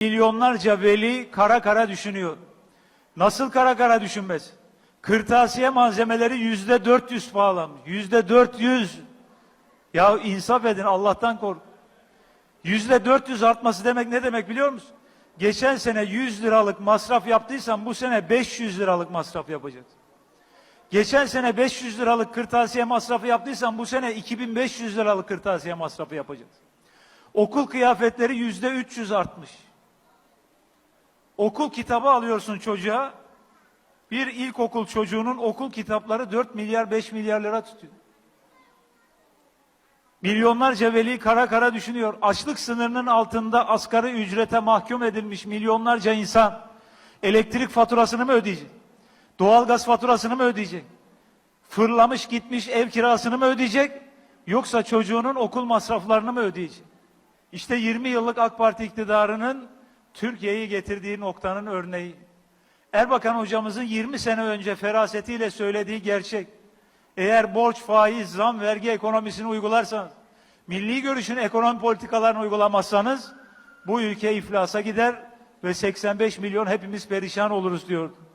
Milyonlarca veli kara kara düşünüyor. Nasıl kara kara düşünmez? Kırtasiye malzemeleri yüzde 400 pahalanmış. Yüzde 400. Ya insaf edin Allah'tan kork. Yüzde 400 artması demek ne demek biliyor musun? Geçen sene 100 liralık masraf yaptıysan bu sene 500 liralık masraf yapacaksın. Geçen sene 500 liralık kırtasiye masrafı yaptıysan bu sene 2500 liralık kırtasiye masrafı yapacaksın. Okul kıyafetleri yüzde 300 artmış. Okul kitabı alıyorsun çocuğa. Bir ilkokul çocuğunun okul kitapları 4 milyar 5 milyar lira tutuyor. Milyonlarca veli kara kara düşünüyor. Açlık sınırının altında asgari ücrete mahkum edilmiş milyonlarca insan elektrik faturasını mı ödeyecek? Doğalgaz faturasını mı ödeyecek? Fırlamış gitmiş ev kirasını mı ödeyecek? Yoksa çocuğunun okul masraflarını mı ödeyecek? İşte 20 yıllık AK Parti iktidarının Türkiye'yi getirdiği noktanın örneği. Erbakan hocamızın 20 sene önce ferasetiyle söylediği gerçek. Eğer borç, faiz, zam, vergi ekonomisini uygularsanız, milli görüşün ekonomi politikalarını uygulamazsanız bu ülke iflasa gider ve 85 milyon hepimiz perişan oluruz diyordu.